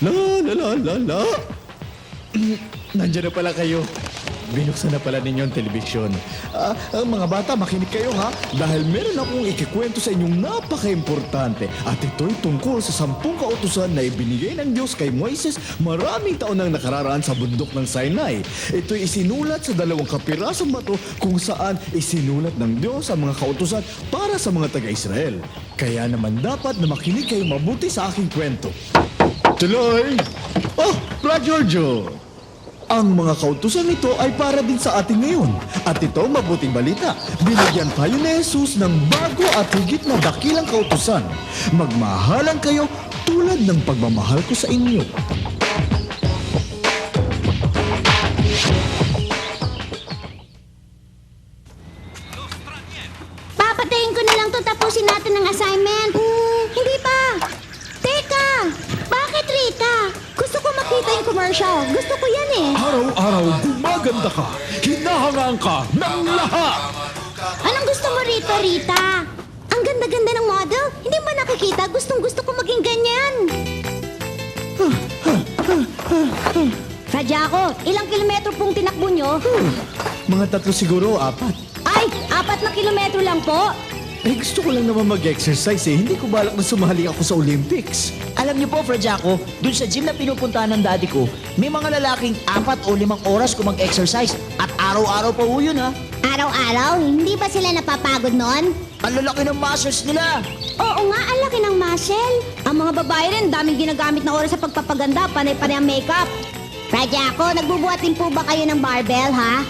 La la la la la. Nandiyan na pala kayo. Binuksan na pala ninyo ang telebisyon. Ah, ah, mga bata, makinig kayo ha. Dahil meron akong ikikwento sa inyong napaka-importante. At ito'y tungkol sa sampung kautusan na ibinigay ng Diyos kay Moises maraming taon nang nakararaan sa bundok ng Sinai. Ito'y isinulat sa dalawang kapirasong bato kung saan isinulat ng Diyos ang mga kautusan para sa mga taga-Israel. Kaya naman dapat na makinig kayo mabuti sa aking kwento. Tuloy! Oh, Bra Giorgio! Ang mga kautusan nito ay para din sa atin ngayon. At ito mabuting balita. Binigyan tayo ni Jesus ng bago at higit na dakilang kautusan. Magmahalan kayo tulad ng pagmamahal ko sa inyo. Papatayin ko na lang to tapusin natin ang assignment. Hmm, hindi pa. Teka, bakit Rita? Ko makita yung commercial. Gusto ko yan eh. Araw-araw gumaganda ka. Hinahangaan ka ng lahat. Anong gusto mo rito, Rita? Ang ganda-ganda ng model. Hindi ba nakikita? Gustong gusto ko maging ganyan. Radyako, ilang kilometro pong tinakbo nyo? Mga tatlo siguro, apat. Ay, apat na kilometro lang po. Eh gusto ko lang naman mag-exercise eh. Hindi ko balak na sumali ako sa Olympics. Alam niyo po, Frajako, dun sa gym na pinupuntahan ng daddy ko, may mga lalaking apat o limang oras kung mag-exercise. At araw-araw pa po yun, ha? Araw-araw, hindi ba sila napapagod noon? Ang lalaki ng muscles nila. Oo nga, ang laki ng muscle. Ang mga babae rin, daming ginagamit na oras sa pagpapaganda, panay-panay ang makeup. Radya ako, nagbubuhat din po ba kayo ng barbell, ha?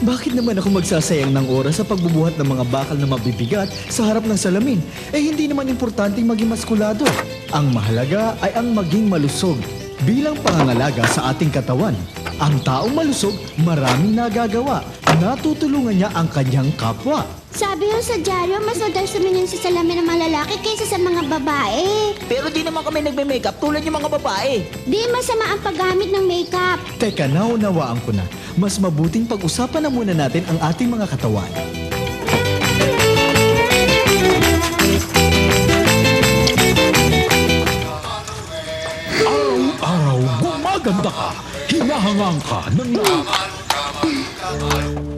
Bakit naman ako magsasayang ng oras sa pagbubuhat ng mga bakal na mabibigat sa harap ng salamin? Eh hindi naman importanteng maging maskulado. Ang mahalaga ay ang maging malusog bilang pangangalaga sa ating katawan. Ang taong malusog, maraming nagagawa. Natutulungan niya ang kanyang kapwa. Sabi yun sa dyaryo, mas madalas sumingin sa salamin ng mga lalaki kaysa sa mga babae. Pero di naman kami nagme-makeup tulad yung mga babae. Di masama ang paggamit ng makeup. Teka, naunawaan ko na. Mas mabuting pag-usapan na muna natin ang ating mga katawan. Araw-araw gumaganda ka. Hinahangang ka ng lahat. Ay.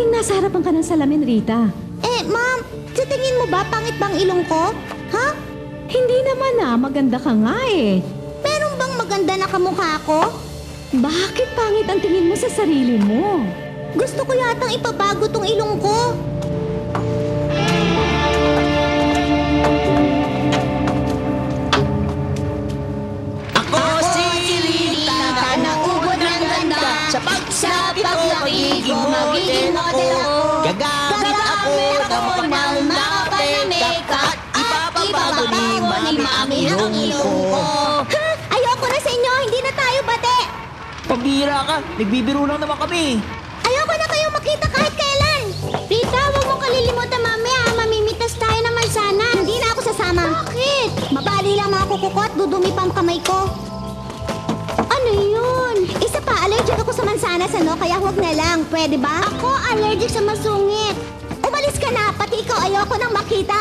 Laging nasa harapan ka ng salamin, Rita? Eh, ma'am, sa tingin mo ba pangit bang ilong ko? Ha? Hindi naman ah, maganda ka nga eh. Meron bang maganda na kamukha ko? Bakit pangit ang tingin mo sa sarili mo? Gusto ko yatang ipabago tong ilong ko. Magiging model ako. Gagamit ako ng makapal-makeup at ipapabago ni mami ang ilong ko. Ayoko na sa inyo, hindi na tayo bate. Pambira ka, nagbibiro lang naman kami. Mansanas ano, kaya huwag na lang. Pwede ba? Ako allergic sa masungit. Umalis ka na, pati ikaw ayoko nang makita.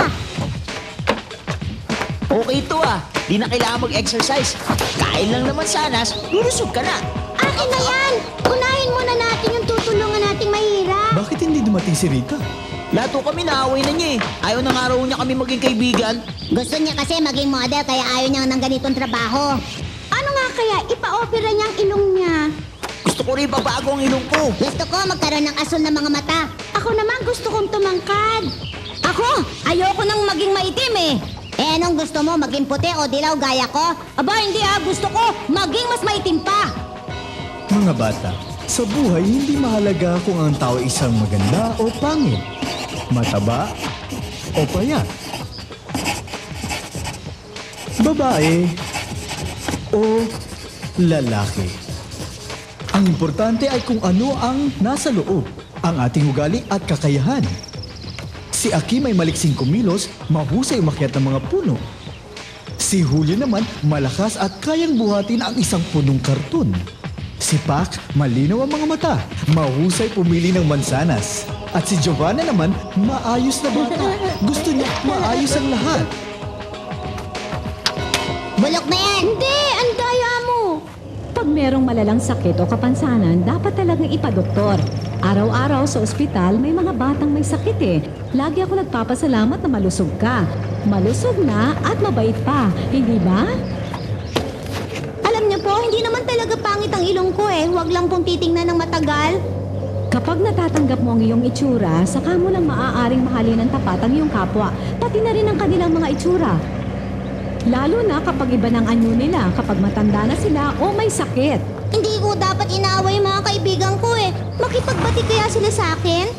Okay to ah, di na kailangan mag-exercise. Kain lang naman sanas, lulusog ka na. Akin na yan! Unahin muna natin yung tutulungan nating mahirap. Bakit hindi dumating si Rita? Lahat ho kami naaway na niya eh. Ayaw na nga raw niya kami maging kaibigan. Gusto niya kasi maging model kaya ayaw niya ng ganitong trabaho. Ano nga kaya ipa-opera niya ang ilong niya? Gusto ko rin babago ang ilong ko. Gusto ko magkaroon ng asul na mga mata. Ako naman gusto kong tumangkad. Ako, ayoko nang maging maitim eh. Eh, anong gusto mo? Maging puti o dilaw gaya ko? Aba, hindi ah. Gusto ko maging mas maitim pa. Mga bata, sa buhay hindi mahalaga kung ang tao ay isang maganda o pangit, mataba o payat, babae o lalaki. Ang importante ay kung ano ang nasa loob, ang ating ugali at kakayahan. Si Aki may maliksing kumilos, mahusay umakyat ng mga puno. Si Julio naman malakas at kayang buhatin ang isang punong karton. Si Pac, malinaw ang mga mata. Mahusay pumili ng mansanas. At si Giovanna naman, maayos na bata. Gusto niya maayos ang lahat. Bulok na yan! Hindi! Ang! Pag merong malalang sakit o kapansanan, dapat talagang ipadoktor. Araw-araw sa ospital, may mga batang may sakit eh. Lagi ako nagpapasalamat na malusog ka. Malusog na at mabait pa, hindi ba? Alam niyo po, hindi naman talaga pangit ang ilong ko eh. Huwag lang pong titingnan ng matagal. Kapag natatanggap mo ang iyong itsura, saka mo lang maaaring mahalin ng tapat ang iyong kapwa, pati na rin ang kanilang mga itsura. Lalo na kapag iba ng anyo nila, kapag matanda na sila o may sakit. Hindi ko dapat inaaway yung mga kaibigan ko eh. Makipagbati kaya sila sa akin?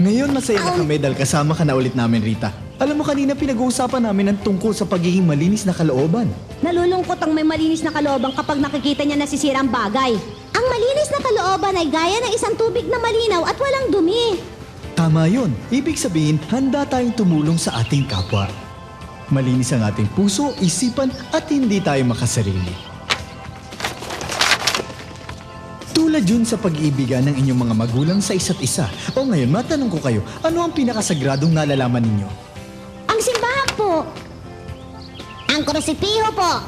Ngayon masaya na kami dahil kasama ka na ulit namin, Rita. Alam mo kanina pinag-uusapan namin ang tungkol sa pagiging malinis na kalooban. Nalulungkot ang may malinis na kalooban kapag nakikita niya nasisira ang bagay. Ang malinis na kalooban ay gaya ng isang tubig na malinaw at walang dumi. Tama yun. Ibig sabihin, handa tayong tumulong sa ating kapwa. Malinis ang ating puso, isipan, at hindi tayo makasarili. Tulad yun sa pag-ibigan ng inyong mga magulang sa isa't isa. O ngayon, matanong ko kayo, ano ang pinakasagradong nalalaman ninyo? Ang simbahan po. Ang krusipiho po.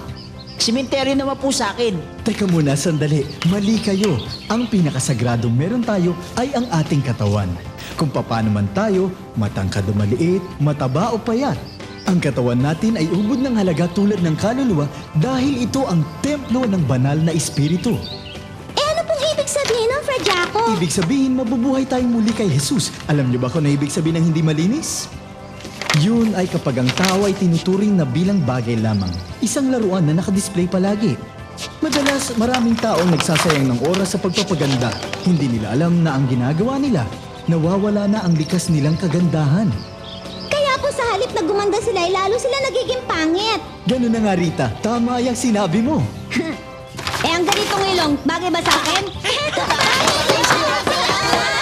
Simenteryo naman po sa akin. Teka muna, sandali. Mali kayo. Ang pinakasagradong meron tayo ay ang ating katawan. Kung paano man tayo, matangkad o maliit, mataba o payat. Ang katawan natin ay ubod ng halaga tulad ng kaluluwa dahil ito ang templo ng banal na espiritu. Eh ano pong ibig sabihin ng Fred Jaco? Ibig sabihin, mabubuhay tayong muli kay Jesus. Alam niyo ba kung ano ibig sabihin ng hindi malinis? Yun ay kapag ang tao ay tinuturing na bilang bagay lamang. Isang laruan na nakadisplay palagi. Madalas, maraming taong nagsasayang ng oras sa pagpapaganda. Hindi nila alam na ang ginagawa nila, nawawala na ang likas nilang kagandahan. Po sa halip na gumanda sila, ay lalo sila nagiging pangit. Ganun na nga Rita, tama yung sinabi mo. Eh ang ganitong ilong, bagay ba sa akin?